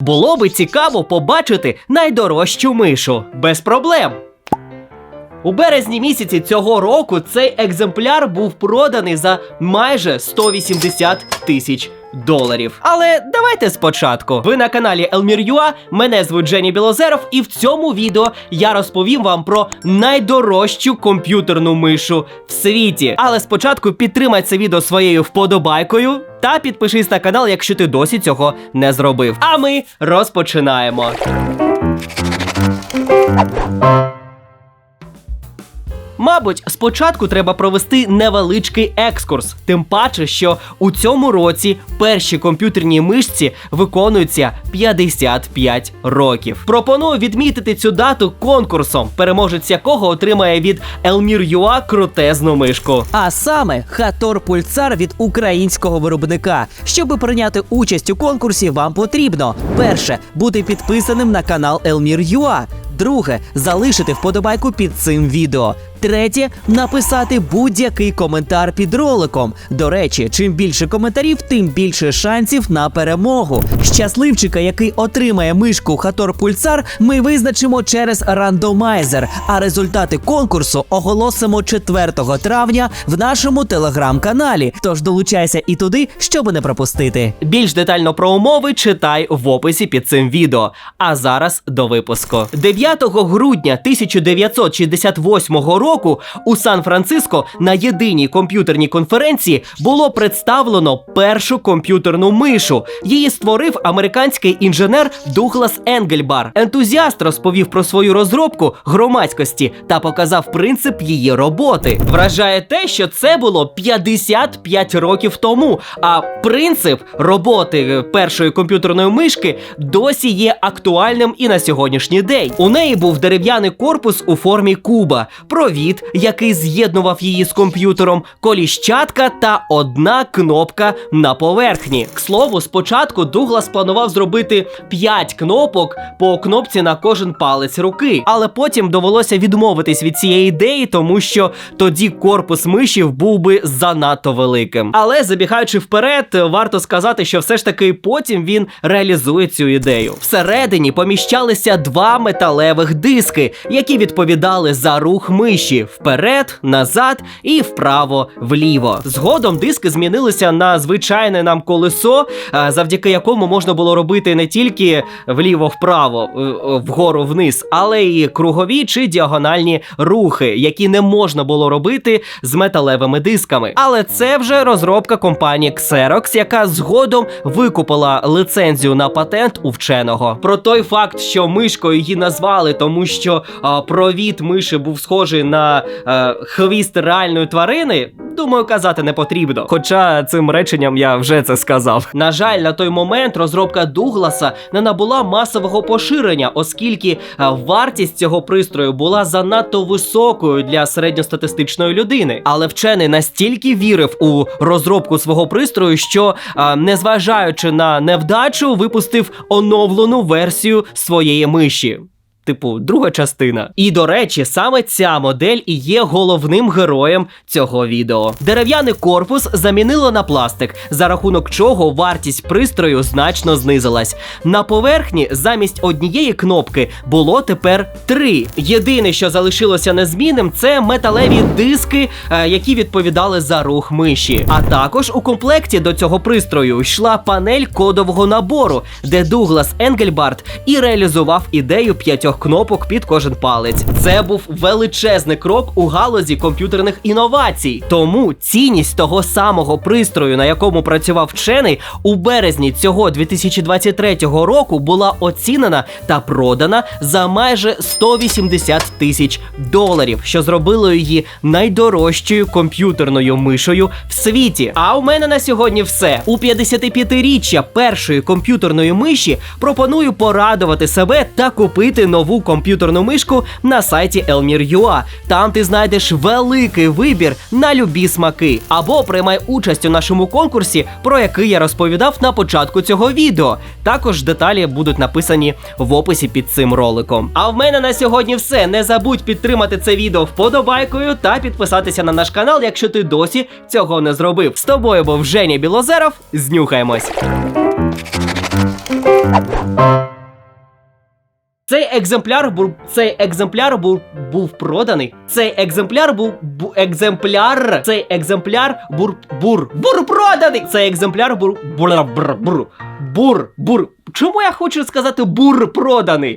Було би цікаво побачити найдорожчу мишу. Без проблем. У березні місяці цього року цей екземпляр був проданий за майже 180 тисяч доларів. Але давайте спочатку. Ви на каналі Elmir.ua, мене звуть Джені Білозеров, і в цьому відео я розповім вам про найдорожчу комп'ютерну мишу в світі. Але спочатку підтримай це відео своєю вподобайкою та підпишись на канал, якщо ти досі цього не зробив. А ми розпочинаємо. Мабуть, спочатку треба провести невеличкий екскурс, тим паче, що у цьому році перші комп'ютерні мишці виконуються 55 років. Пропоную відмітити цю дату конкурсом, переможець якого отримає від Elmir.ua крутезну мишку. А саме Хатор Пульцар від українського виробника. Щоби прийняти участь у конкурсі, вам потрібно перше бути підписаним на канал Elmir.ua. Друге залишити вподобайку під цим відео. Третє написати будь-який коментар під роликом. До речі, чим більше коментарів, тим більше шансів на перемогу. Щасливчика, який отримає мишку Хатор Пульсар, ми визначимо через рандомайзер. А результати конкурсу оголосимо 4 травня в нашому телеграм-каналі. Тож долучайся і туди, щоб не пропустити. Більш детально про умови читай в описі під цим відео. А зараз до випуску. 9 грудня 1968 року у Сан-Франциско на єдиній комп'ютерній конференції було представлено першу комп'ютерну мишу. Її створив американський інженер Дуглас Енгельбар. Ентузіаст розповів про свою розробку громадськості та показав принцип її роботи. Вражає те, що це було 55 років тому. А принцип роботи е, першої комп'ютерної мишки досі є актуальним і на сьогоднішній день. У неї був дерев'яний корпус у формі куба, провід, який з'єднував її з комп'ютером, коліщатка та одна кнопка на поверхні. К слову, спочатку Дуглас планував зробити 5 кнопок по кнопці на кожен палець руки, але потім довелося відмовитись від цієї ідеї, тому що тоді корпус мишів був би занадто великим. Але забігаючи вперед, варто сказати, що все ж таки потім він реалізує цю ідею. Всередині поміщалися два металевих диски, які відповідали за рух миші вперед, назад і вправо вліво. Згодом диски змінилися на звичайне нам колесо, завдяки якому можна було робити не тільки вліво-вправо, е, е, вгору вниз, але й кругові чи діагональні рухи, які не можна було робити з металевими дисками. Але це вже розробка компанії Xerox, яка згодом викупила лицензію на патент у вченого. Про той факт, що мишкою її назвали, тому що провід миші був схожий на е, хвіст реальної тварини. Думаю, казати не потрібно. Хоча цим реченням я вже це сказав. На жаль, на той момент розробка Дугласа не набула масового поширення, оскільки е, вартість цього пристрою була занадто високою для середньостатистичної людини. Але вчений настільки вірив у розробку свого пристрою, що, е, незважаючи на невдачу, випустив оновлену версію своєї миші. Типу, друга частина. І до речі, саме ця модель і є головним героєм цього відео. Дерев'яний корпус замінило на пластик, за рахунок чого вартість пристрою значно знизилась. На поверхні замість однієї кнопки було тепер три. Єдине, що залишилося незмінним, це металеві диски, е, які відповідали за рух миші. А також у комплекті до цього пристрою йшла панель кодового набору, де Дуглас Енгельбарт і реалізував ідею п'ятьох кнопок під кожен палець. Це був величезний крок у галузі комп'ютерних інновацій. Тому цінність того самого пристрою, на якому працював вчений, у березні цього 2023 року була оцінена та продана за майже 180 тисяч доларів, що зробило її найдорожчою комп'ютерною мишою в світі. А у мене на сьогодні все. У 55-річчя першої комп'ютерної миші пропоную порадувати себе та купити нову комп'ютерну мишку на сайті Elmir.ua. Там ти знайдеш великий вибір на любі смаки. Або приймай участь у нашому конкурсі, про який я розповідав на початку цього відео. Також деталі будуть написані в описі під цим роликом. А в мене на сьогодні все. Не забудь підтримати це відео вподобайкою та підписатися на наш канал, якщо ти досі цього не зробив. З тобою був Женя Білозеров. Знюхаємось. Екземпляр був цей екземпляр був був проданий. Цей екземпляр був бу, екземпляр. Цей екземпляр бур бур бур проданий. Цей екземпляр бур бур бур бур бур. Чому я хочу сказати бур проданий?